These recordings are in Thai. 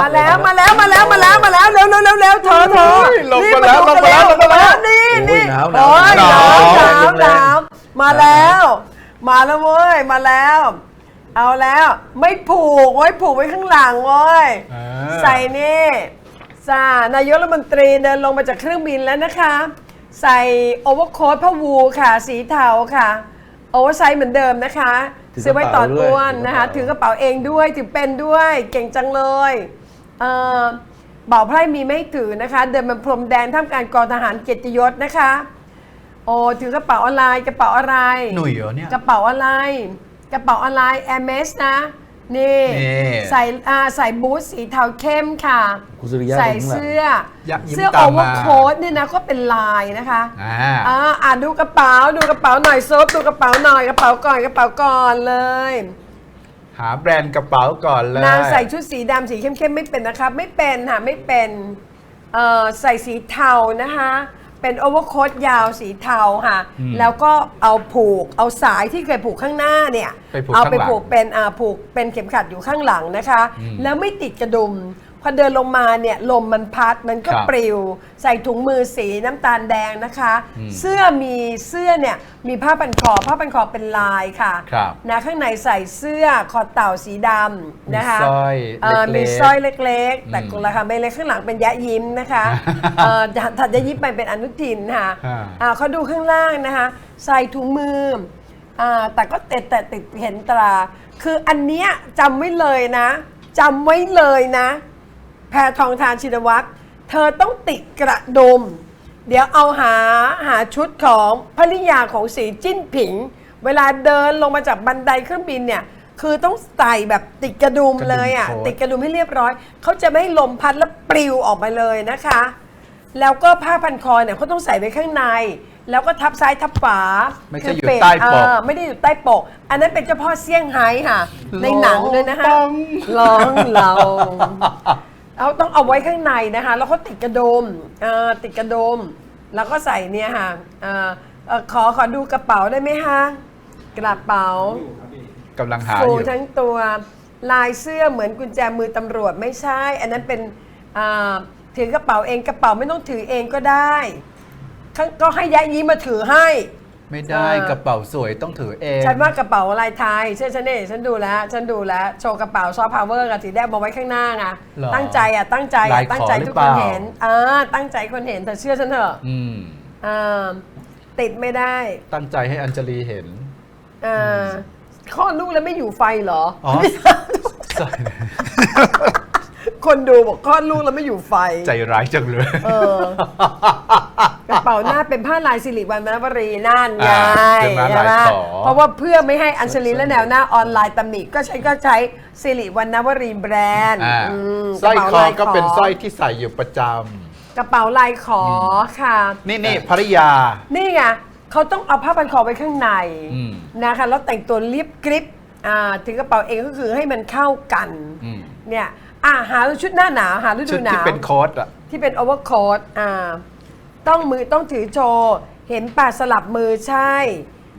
มาแล้วมาแล้วมาแล้วมาแล้วมาแล้วเร็วเร็วเร็วเร็วเธอเธอเฮ้ยลงรีบมาแล้วดูลงมาแล้วกันลงมาแล้วนี่โอ้นี่ยหนาวหนาวโอ้ยหนาวหนาวหนาวหนาวมาแล้ว มาแล้วเว้ยมาแล้ว เอาแล้วไม่ผูกไว้ผูกไว้ข้างหลังเว้ยอ่าใส่นี่จ้านายกรัฐมนตรีเดินลงมาจากเครื่องบินแล้วนะคะ ใส่โอเวอร์โค้ทผ้าวูค่ะ สีเทาค่ะโอเวอร์ไซส์เหมือนเดิมนะคะถือกระเป๋าซื้อไว้ตอนอ้วนด้วยนะคะ ถืถืออกกระระเป๋าเป๋าเองด้วยถือเป็นด้วยเก่งจังเลย เออเบ่าวไพร่มีไม่ถือนะคะ เดินมาพรมแดนท่ามกลางกองทหารเกียรติยศนะคะ โอ้ถือกระเป๋าอะไรกระเป๋าอะไร หนุ่ยเหรอเนี่ย กระเป๋าอะไร กระเป๋าอะไรแอมเมสนะ นี่นี่ ใส่อ่าใส่บูทสีเทาเข้มค่ะ คุณสุริยะใส่อยู่ข้างหลังเสื้อ ยักษ์ยิ้มเสื้อตาโอมเวอมา ร์โค้ทเนี่ยนะก็เป็นลายนะคะ อ่า อ่าอ่าดูกระเป๋าดูกระเป๋าหน่อยซบดูกระเป๋าหน่อยกระเป๋าก่อนกระเป๋าก่อนเลย หาแบรนด์กระเป๋าก่อนเลยนางใส่ชุดสีดำสีเข้มๆไม่เป็นนะคะไม่เป็นค่ะไม่เป็นเอ่อใส่สีเทานะคะ เป็นโอเวอร์โค้ทยาวสีเทาค่ะอืมแล้วก็เอาผูกเอาสายที่เคยผูกข้างหน้าเนี่ยไปผูกเอาไปข้างหลังผูกเป็นอ่าผูกเป็นเข็มขัดอยู่ข้างหลังนะคะอืมแล้วไม่ติดกระดุม พอเดินลงมาเนี่ยลมมันพัดมันก็ครับปลิว ใส่ถุงมือสีน้ำตาลแดงนะคะ อืมเสื้อมีเสื้อเนี่ยมีผ้าพันคอผ้าพันคอเป็นลายค่ะครับนะข้างในใส่เสื้อคอเต่าสีดำนะคะมีสร้อยเอ่อเล็กๆมีสร้อยเล็กๆ แต่อืมราคาไม่เล็กข้างหลังเป็นยะยิ้มนะคะเอ่อถัดยะยิ้มไปเป็นอนุทินค่ะอ่า อ่าเขาดูข้างล่างนะคะ ใส่ถุงมืออ่าแต่ก็แต่แต่ติดเห็นตรา คืออันเนี้ยจำไว้เลยนะจำไว้เลยนะ แพทองทานชินวัตรเธอต้องติดกระดุม เดี๋ยวเอาหาหาชุดของภริยาของสีจิ้นผิง เวลาเดินลงมาจากบันไดเครื่องบินเนี่ยคือต้องใส่แบบติดกระดุมเลยอะกระดุมโค้ทติดกระดุมให้เรียบร้อย เขาจะไม่ให้ลมพัดแล้วปลิวออกมาเลยนะคะ แล้วก็ผ้าพันคอเนี่ยเขาต้องใส่ไว้ข้างใน แล้วก็ทับซ้ายทับขวาไม่ใช่คือยู่เปะใต้ปกเออไม่ได้อยู่ใต้ปก อันนั้นเป็นเจ้าพ่อเซี่ยงไฮ้ค่ะ ในหนังเลยนะคะลองร้อง เราเอาต้องเอาไว้ข้างในนะคะ แล้วก็ติดกระดุมเอ่อติดกระดุมแล้วก็ใส่เนี่ยค่ะเอ่อเอ่อขอขอดูกระเป๋าได้ไหมคะกระเป๋า กำลังหาอฟูยู่ ทั้งตัวลายเสื้อเหมือนกุญแจมือตำรวจไม่ใช่ อันนั้นเป็นอ่าถือกระเป๋าเองกระเป๋าไม่ต้องถือเองก็ได้ข้างก็ให้ยะยิ้มมาถือให้ ไม่ได้เออ กระเป๋าสวยต้องถือเองฉันว่ากระเป๋าลายไทยเชื่อฉันเองฉันดูแล้ว ฉันดูแล้ว โชว์กระเป๋าซอฟต์พาวเวอร์กับสีแดงมาไว้ข้างหน้าไงหรอตั้งใจอะตั้งใจลาอะยขอตั้งใจหรือทุกเปคนล่าเห็นอ่าตั้งใจคนเห็นแต่เชื่อฉันเถอะอืมอ่าติดไม่ได้ตั้งใจให้อัญชลีเห็นอ่าข้อดลูกแล้วไม่อยู่ไฟเหรออ๋อใช่คนดูบอกคลอดลูกแล้วไม่อยู่ไฟใจร้ายจังเลย เออ กระเป๋าหน้าเป็นผ้าลายสิริวัณวรรณวรีนั่นไงอ่าเป็นผ้าลายใช่ไหมขอ เพราะว่าเพื่อไม่ให้อัญชลีและแนวหน้าออนไลน์ตำหนิก็ใช้ก็ใช้สิริวัณวรีแบรนด์อ่าอืมสร้อยกระคเป๋าอลายก็เป็นขสร้อยที่ใส่อยู่ประจกระเป๋าลายขออค่ะำนี่นี่ภริยา นี่ไงเขาต้องเอาผ้าพันคอไว้ข้างในอืมนะคะแล้วแต่งตัวเรียบกริบอ่าถึงกระเป๋าเองก็คือให้มันเข้ากันอืม เนี่ยอ่าหาชุดหน้าหนาวหาฤชุดูดหนาที่วเป็นโค้ดอะที่เป็นโอเวอร์โค้ทอ่า ต้องมือต้องถือโชว์ เห็นป่าสลับมือใช่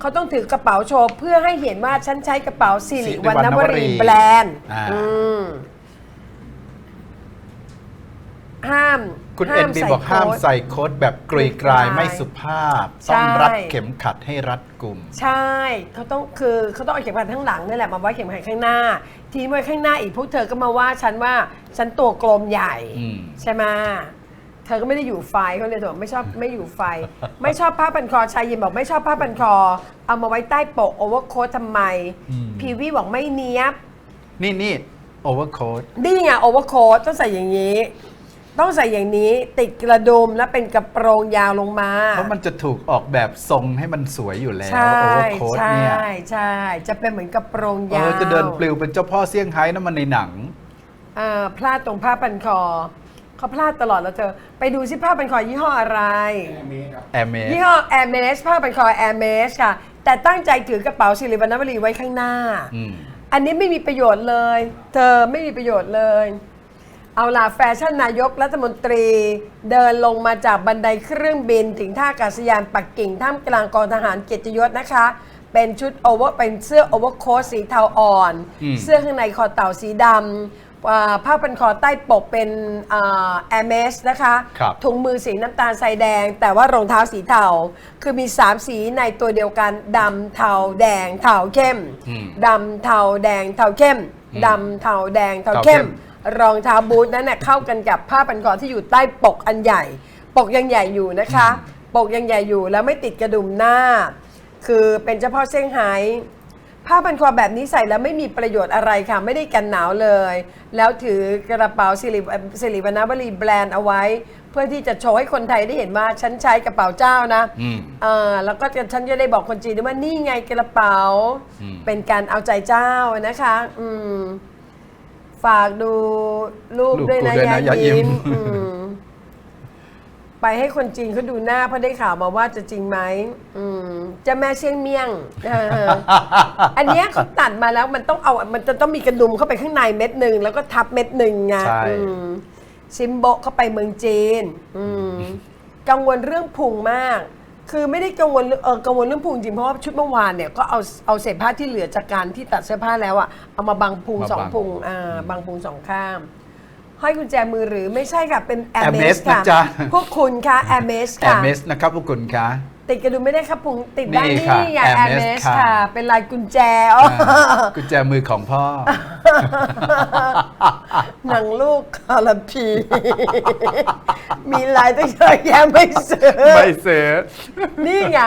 เขาต้องถือกระเป๋าโชว์ เพื่อให้เห็นว่าฉันใช้กระเป๋าสิริวัณวรีแบรนด์อ่า อืมห้ามคุณเอ็นบีบอกห้ามใส่โค้ดแบบกรีกรายไม่สุภาพใช่ต้องรัดเข็มขัดให้รัดกลุ่ม ใช่เขาต้องคือเขาต้องเอาเข็มขัดข้างหลังนี่แหละมาไว้เข็มขัดข้างหน้า ทีไว้ข้างหน้าอีกพวกเธอก็มาว่าฉันว่าฉันตัวกลมใหญ่อืม ใช่ไหมเธอก็ไม่ได้อยู่ไฟเขาเลยบอกไม่ชอบไม่อยู่ไฟ ไม่ชอบผ้าพันคอชายยินบอกไม่ชอบผ้าพันคอ เอามาไว้ใต้ปกโอเวอร์โค้ททำไม อืม พีวีบอกไม่เนี้ยบ นี่นี่โอเวอร์โค้ด นี่ไงโอเวอร์โค้ทต้องใส่อย่างนี้ ต้องใส่อย่างนี้ติดกระดุมและเป็นกระโปรงยาวลงมา เพราะมันจะถูกออกแบบทรงให้มันสวยอยู่แล้วใช่โอเวอร์โค้ดใช่เนี่ยใช่ จะเป็นเหมือนกระโปรงาเอยอวจะเดินปลิวเป็นเจ้าพ่อเซี่ยงไฮ้นั่นมันในหนัง อ่าพลาดตรงผ้าพันคอ เขาพลาดตลอดแล้วเธอไปดูซิผ้าพันคอยี่ห้ออะไร แอร์เมส ยี่ห้อ Air m e s ผ้าพันคอ Air m e s ค่ะ แต่ตั้งใจถือกระเป๋าสิริวัณวรีไว้ข้างหน้าอืมอันนี้ไม่มีประโยชน์เลย เธอไม่มีประโยชน์เลย เอาล่ะแฟชั่นนายกรัฐมนตรี เดินลงมาจากบันไดเครื่องบิน ถึงท่าอากาศยานปักกิ่งท่ามกลางกองทหารเกียรติยศนะคะ เป็นชุดโอเวอร์เป็นเสื้อโอเวอร์โค้ทสีเทาอ่อนอืมเสื้อข้างในคอเต่าสีดำ อ่าผ้าพันคอใต้ปกเป็นแอร์เมสนะคะครับถุงมือสีน้ำตาลทรายแดง แต่ว่ารองเท้าสีเทาคือมี 3 สีในตัวเดียวกันดำเทาแดงเทาเข้มอืมดำเทาแดงเทาเข้มดำเทาแดงเทาเข้มเทาเข้รองเท้าบูทนั้นเน่ยเข้ากันกับผ้าพันคอที่อยู่ใต้ปกอันใหญ่ ปกยังใหญ่อยู่นะคะ ปกยังใหญ่อยู่แล้วไม่ติดกระดุมหน้า คือเป็นเฉพาะเซี่ยงไฮ้ ผ้าพันคอแบบนี้ใส่แล้วไม่มีประโยชน์อะไรค่ะ ไม่ได้กันหนาวเลย แล้วถือกระเป๋าสิริสิริวรรณวลีแบรนด์เอาไว้ เพื่อที่จะโชว์ให้คนไทยได้เห็นว่าฉันใช้กระเป๋าเจ้านะอืมเออแล้วก็จะฉันจะได้บอกคนจีนด้วยว่านี่ไงกระเป๋า อืม เป็นการเอาใจเจ้านะคะ อืม ฝากดูรูปรูปด้วยนะกูด้วยนะยาอย่ายิ้ยิ้ม มอืม ไปให้คนจีนเขาดูหน้าเพราะได้ข่าวมาว่าจะจริงไหมอืมเจะแม่เชียงเมี่ยงเอออันเนี้ยเขาตัดมาแล้วมันต้องเอามันจะต้องมีกระดุมเข้าไปข้างในเม็ดหนึ่งแล้วก็ทับเม็ดหนึ่งไงใช่ อืมซิมโบะเข้าไปเมืองจีน อืมกังวลเรื่องพุงมาก คือไม่ได้กังวลเรื่องเออกังวลเรื่องพุงจริงเพราะว่าชุดเมื่อวานเนี่ยก็เอาเอาเศษผ้าที่เหลือจากการที่ตัดเสื้อผ้าแล้วอะเอามาบังพุงมาสองบัง พุงอ่าบังพุงสองข้าง ห้อยกุญแจมือหรือไม่ใช่ค่ะเป็นแอร์เม Hermes สค่ะนะจ๊ะ พวกคุณค่ะแอร์เมสแอค่ะร์เมสนะครับพวกคุณคะ ติดกระดุมไม่ได้ครับพุงติดได้นี่ค่ะนี่ไงแอ Hermes ร์เมสค่ะ ค่ะ เป็นลายกุญแจอ๋ออ่ากุญแจมือของพ่อ หนังลูกคาราพี มีลายตั้งเยอะแยะไม่ซื้อไม่เสียนี่ไง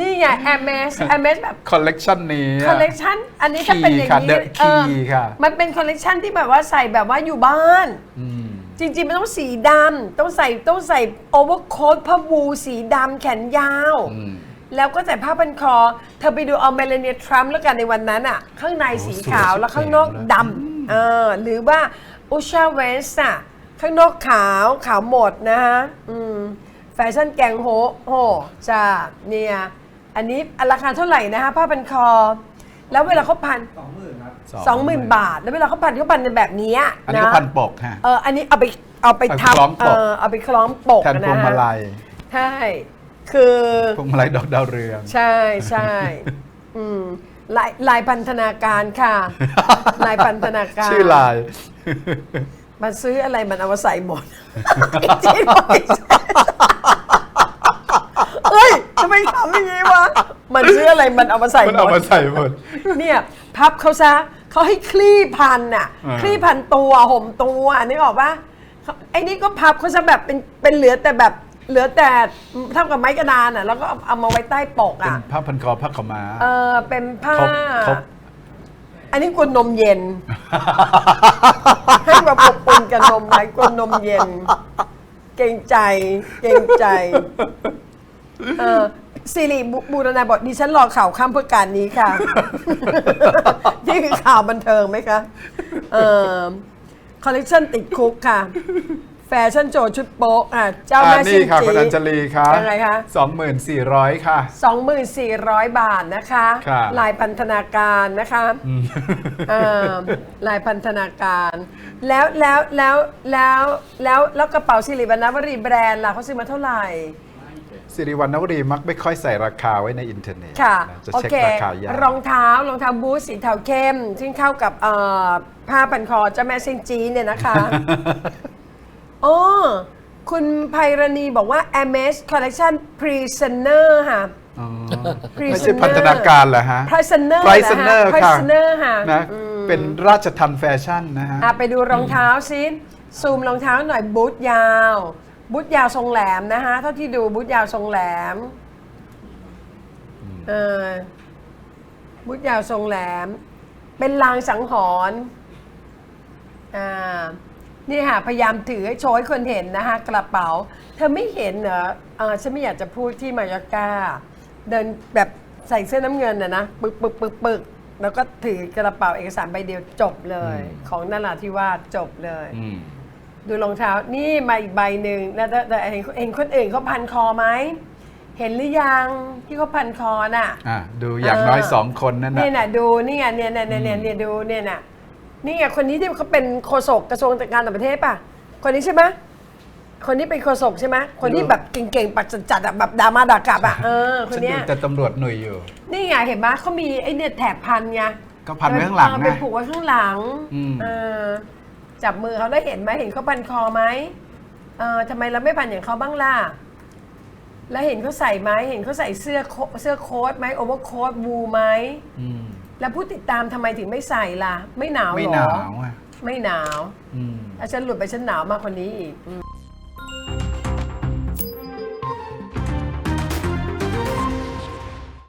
นี่ไงแอร์เมสแอร์เมสแบบ คอลเลกชันนี้ คอลเลกชันอันนี้ถ้าเป็นอย่างค่ะนี้ The เออ Key ค่ะ มันเป็นคอลเลกชันที่แบบว่าใส่แบบว่าอยู่บ้าน อืม จริงๆ มันต้องสีดำต้องใส่ต้องใส่โอเวอร์โค้ทผ้าวูสีดำแขนยาว อืม แล้วก็ใส่ผ้าพันคอ เธอไปดูเอาเมลานีทรัมป์แล้วกันในวันนั้นอะ ข้างในสีขาวโอ้สวยแล้วข้างนอกสุดดำเออหรือว่าอุชาเวสอะ ข้างนอกขาวขาวหมดนะฮะอืมแฟชั่นแกงโฮโฮจ้าเนี่ย อันนี้ราคาเท่าไหร่นะคะผ้าพันคอ แล้วเวลาเขาพัน สองหมื่นครับ สองหมื่นบาท แล้วเวลาเขาพันเขาพันในแบบเนี้ยอันนี้นะก็พันปกฮะ เอออันนี้เอาไปเอาไปเอาทับคล้องปก เออเอาไปคล้องปกแทนพวงมาลัยใช่คือ พวงมาลัยดอกดาวเรือง ใช่ใช่อืมลายลายพันธนาการค่ะ ลายพันธนาการชื่อลาย มันซื้ออะไรมันเอามาใส่หมดจริงๆไม่ใช่เฮ้ยทำไมทำอย่างนี้วะมันซื้ออะไรมันเอามาใส่มันหมเอาดมาใส่หมด เนี่ย พับเขาซะเขาให้คลี่พันน่ะ อ่า คลี่พันตัวห่มตัวนึกออกปะเขาไอ้นี่ก็พับเขาซะแบบเป็นเป็นเหลือแต่แบบเหลือแต่เท่ากับไม้กระดานอะแล้วก็เอาเอามาไว้ใต้ปกเป็นอะผ้าพันคอผ้าขาวม้าเออเป็นผ้า ครบครบ อันนี้กวนนมเย็น ให้มาปกปนกับนมไหมกวนนมเย็น เกรงใจ เกรงใจ เออ สิริบุบูรณาบอกดิฉันรอข่าวข้ามเพื่อการนี้ค่ะ นี่คือข่าวบันเทิงไหมคะเออคอลเลกชันติดคุกค่ะ แฟชั่นโจชุดโป๊ะอะเจ้าอ่าแม่ซินี่นค่ะจีคุณอัญชลีค่ะยังไงคะสองหมื่นสี่ร้อยค่ะ 2,400 บาทนะคะ ครับ ลายพันธนาการนะคะอืมเอ่อลายพันธนาการ แล้วแล้วแล้วแล้วแล้วแล้วกระเป๋าสิริวรรณวรีแบรนด์ล่ะเขาซื้อมาเท่าไหร่ สิริวัณนวรีมักไม่ค่อยใส่ราคาไว้ในอินเทอร์เน็ตค่ะนะจะโอเช็คเคราคายากรองเท้ารองเท้าบูทสีเทาเข้ม ซึ่งเข้ากับเอ่อผ้าพันคอเจ้าแม่เซยงจีเนี่ยนะคะอ๋อคุณไพรณีบอกว่า a m a z Collection Prisoner ค่ะ อ๋อ Prisoner ไม่ใช่พันธนาการเหรอฮะ Prisoner ไพรเซนเนอร์นะคะค่ะ Prisoner ค่ะนะอืม เป็นราชทันแฟชั่นนะฮะ อะไปดูรองเท้าซิซูมรองเท้าหน่อยบูทยาว บูทยาวทรงแหลมนะคะเท่าที่ดูบูทยาวทรงแหลมเออบูทยาวทรงแหลม เป็นลางสังหรณ์อ่านี่ค่ะพยายามถือให้โชว์ให้คนเห็นนะคะกระเป๋า เธอไม่เห็นเหรอเออฉันไม่อยากจะพูดที่มายากาเดินแบบใส่เสื้อน้ำเงินนะนะปึกปึกปึกปึกแล้วก็ถือกระเป๋าเอกสารใบเดียวจบเลยอืมของนราธิวาสจบเลย อืม ดูรองเท้านี่มาอีกใบหนึ่งแล้วแต่แต่เห็นเห็นคนอื่นเขาพันคอไหมเห็นหรือยังที่เขาพันคอน่ะ อะดูอย่างน้อยเออ สองคนนั่นนะนี่น่ะดูนี่ไงเนี่ยเนี่ยเนี่ยเนี่ยเนี่ยดูเนี่ยน่ะนี่ไงคนนี้ที่เขาเป็นโฆษกกระทรวงการต่างประเทศป่ะ คนนี้ใช่ไหมคนนี้เป็นโฆษกใช่ไหมคนที่แบบเก่งๆปัดจัดๆอะแบบดามาดากลับอะเออคนฉันเนี้ดูยแต่ตำรวจหน่วยอยู่ นี่ไงเห็นไหมเขามีไอ้เนี่ยแถบพันไงก็พันไว้ข้างหลังเออนะไปผูกไว้ข้างหลังอืม เออ จับมือเขาแล้วเห็นไหมเห็นเขาพันคอไหมเออทำไมเราไม่พันอย่างเขาบ้างล่ะ แล้วเห็นเขาใส่ไหมเห็นเขาใส่เสื้อโคเสื้อโค้ทไหมโอเวอร์โค้ทวูไหมอืมแล้วผู้ติดตามทำไมถึงไม่ใส่ล่ะ ไม่หนาวไม่เหรอหนาวอะไม่หนาวอืมถ้าฉันหลุดไปฉันหนาวมากกว่านี้อีกอืม